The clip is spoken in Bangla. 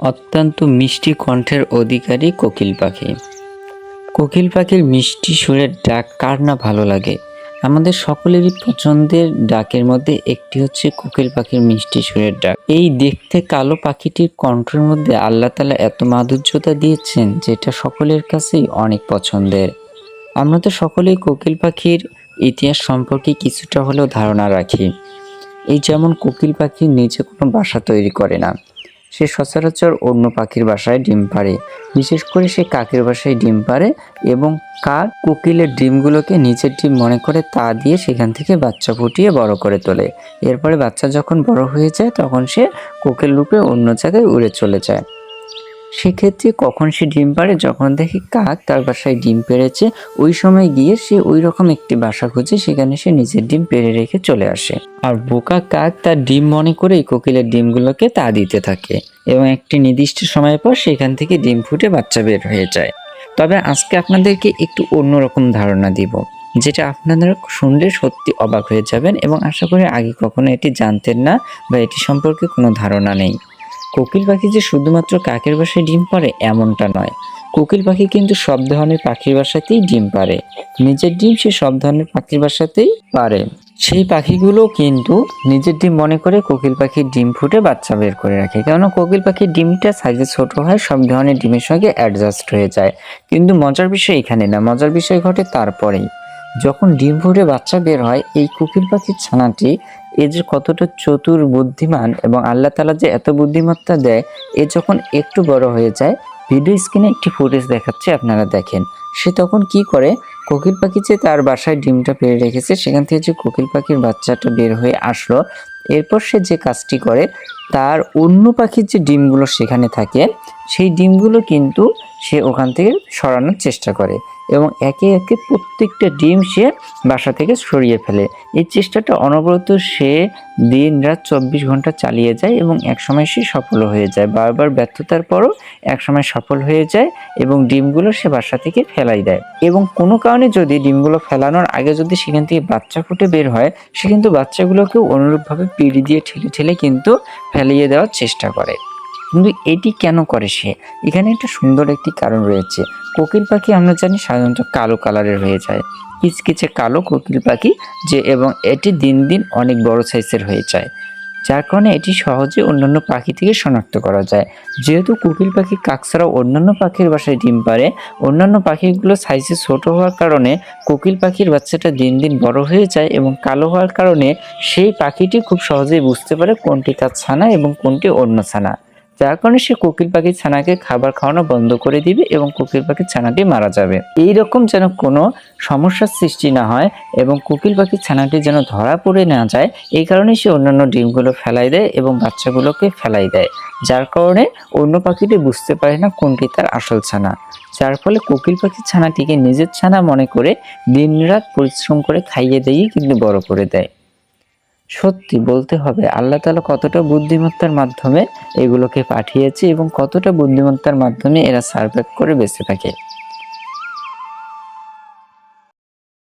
অত্যন্ত মিষ্টি কণ্ঠের অধিকারী কোকিল পাখি। কোকিল পাখির মিষ্টি সুরের ডাক কার না ভালো লাগে? আমাদের সকলেরই পছন্দের ডাকের মধ্যে একটি হচ্ছে কোকিল পাখির মিষ্টি সুরের ডাক। এই দেখতে কালো পাখিটির কণ্ঠের মধ্যে আল্লাহ তালা এত মাধুর্যতা দিয়েছেন যেটা সকলের কাছেই অনেক পছন্দের। আমরা তো সকলেই কোকিল পাখির ইতিহাস সম্পর্কে কিছুটা হলেও ধারণা রাখি। এই যেমন কোকিল পাখি নিজে কোনো বাসা তৈরি করে না সে সচরাচর অন্য পাখির বাসায় ডিম পাড়ে। বিশেষ করে সে কাকের বাসায় ডিম পাড়ে এবং কাক কোকিলের ডিমগুলোকে নিজের ডিম মনে করে তা দিয়ে সেখান থেকে বাচ্চা ফুটিয়ে বড় করে তোলে। এরপরে বাচ্চা যখন বড় হয়ে যায়, তখন সে কোকিল রূপে অন্য জায়গায় উড়ে চলে যায়। সেক্ষেত্রে কখন সে ডিম পাড়ে, যখন দেখে কাক তার বাসায় ডিম পেড়েছে, ওই সময় গিয়ে সে ওই রকম একটি বাসা খুঁজে, সেখানে সে নিজের ডিম পেড়ে রেখে চলে আসে। আর বোকা কাক তার ডিম মনে করে এই কোকিলের ডিমগুলোকে তা দিতে থাকে এবং একটি নির্দিষ্ট সময় পর সেখান থেকে ডিম ফুটে বাচ্চা বের হয়ে যায়। তবে আজকে আপনাদেরকে একটু অন্যরকম ধারণা দিব, যেটা আপনারা শুনলে সত্যি অবাক হয়ে যাবেন এবং আশা করি আগে কখনো এটি জানতেন না বা এটি সম্পর্কে কোনো ধারণা নেই। কোকিল পাখি যে শুধুমাত্র কাকের বাসায় ডিম পারে এমনটা নয়। কোকিল পাখি কিন্তু সব ধরনের পাখির বাসাতেই ডিম পারে নিজের ডিম সে সব ধরনের পাখির বাসাতেই পারে সেই পাখিগুলো কিন্তু নিজের ডিম মনে করে কোকিল পাখির ডিম ফুটে বাচ্চা বের করে রাখে। কেননা কোকিল পাখির ডিমটা সাইজে ছোট হয়, সব ধরনের ডিমের সঙ্গে অ্যাডজাস্ট হয়ে যায়। কিন্তু মজার বিষয় এখানে না। মজার বিষয় ঘটে তারপরেই। যখন ডিম ফুটে বাচ্চা বের হয়, এই কোকিল পাখির ছানাটি এ যে কতটা চতুর বুদ্ধিমান এবং আল্লাহ তালা যে এত বুদ্ধিমত্তা দেয়, এ যখন একটু বড় হয়ে যায়, ভিডিও স্ক্রিনে একটি ফুটেজ দেখাচ্ছে, আপনারা দেখেন। সে তখন কি করে? কোকিল পাখি যে তার বাসায় ডিমটা পেরে রেখেছে, সেখান থেকে যে কোকিল পাখির বাচ্চাটা বের হয়ে আসলো, এরপর সে যে কাজটি করে, তার অন্য পাখির যে ডিমগুলো সেখানে থাকে, সেই ডিমগুলো কিন্তু সে ওখান থেকে সরানোর চেষ্টা করে। এবং একে একে প্রত্যেকটা ডিম সে বাসা থেকে সরিয়ে ফেলে। এই চেষ্টাটা অনবরত সে দিন রাত চব্বিশ ঘণ্টা চালিয়ে যায় এবং একসময় সে সফল হয়ে যায়। বারবার ব্যর্থতার পরও একসময় সফল হয়ে যায় এবং ডিমগুলো সে বাসা থেকে ফেলাই দেয়। এবং কোনো কারণে যদি ডিমগুলো ফেলানোর আগে যদি সেখান থেকে বাচ্চা ফুটে বের হয়, সে কিন্তু বাচ্চাগুলোকেও অনুরূপভাবে পিড়ি দিয়ে ঠেলে ঠেলে কিন্তু ফেলিয়ে দেওয়ার চেষ্টা করে। কিন্তু এটি কেন করে সে? এখানে একটা সুন্দর একটি কারণ রয়েছে। কোকিল পাখি, আমরা জানি, সাধারণত কালো কালারের হয়ে যায়। কিচকিচে কালো কোকিল পাখি যে, এবং এটি দিন দিন অনেক বড় সাইজের হয়ে যায়। যার কারণে এটি সহজে অন্যান্য পাখি থেকে শনাক্ত করা যায়। যেহেতু কোকিল পাখি কাক ছাড়াও অন্যান্য পাখির বাসায় ডিম পারে অন্যান্য পাখিগুলো সাইজে ছোট হওয়ার কারণে কোকিল পাখির বাচ্চাটা দিন দিন বড় হয়ে যায় এবং কালো হওয়ার কারণে সেই পাখিটি খুব সহজেই বুঝতে পারে কোনটি তার ছানা এবং কোনটি অন্য ছানা। যার কারণে সে কোকিল পাখির ছানাকে খাবার খাওয়ানো বন্ধ করে দিবে এবং কোকিল পাখির ছানাটি মারা যাবে। এই রকম যেন কোনো সমস্যার সৃষ্টি না হয় এবং কোকিল পাখির ছানাটি যেন ধরা পড়ে না যায়, এই কারণে সে অন্যান্য ডিমগুলো ফেলাই দেয় এবং বাচ্চাগুলোকে ফেলাই দেয়। যার কারণে অন্য পাখিটি বুঝতে পারে না কোনটি তার আসল ছানা। যার ফলে কোকিল পাখির ছানাটিকে নিজের ছানা মনে করে দিনরাত পরিশ্রম করে খাইয়ে দিয়ে কিন্তু বড় করে দেয়। সত্যি বলতে হবে, আল্লাহ তালা কতটা বুদ্ধিমত্তার মাধ্যমে এগুলোকে পাঠিয়েছে এবং কতটা বুদ্ধিমত্তার মাধ্যমে এরা সার্ভে করে বেঁচে থাকে।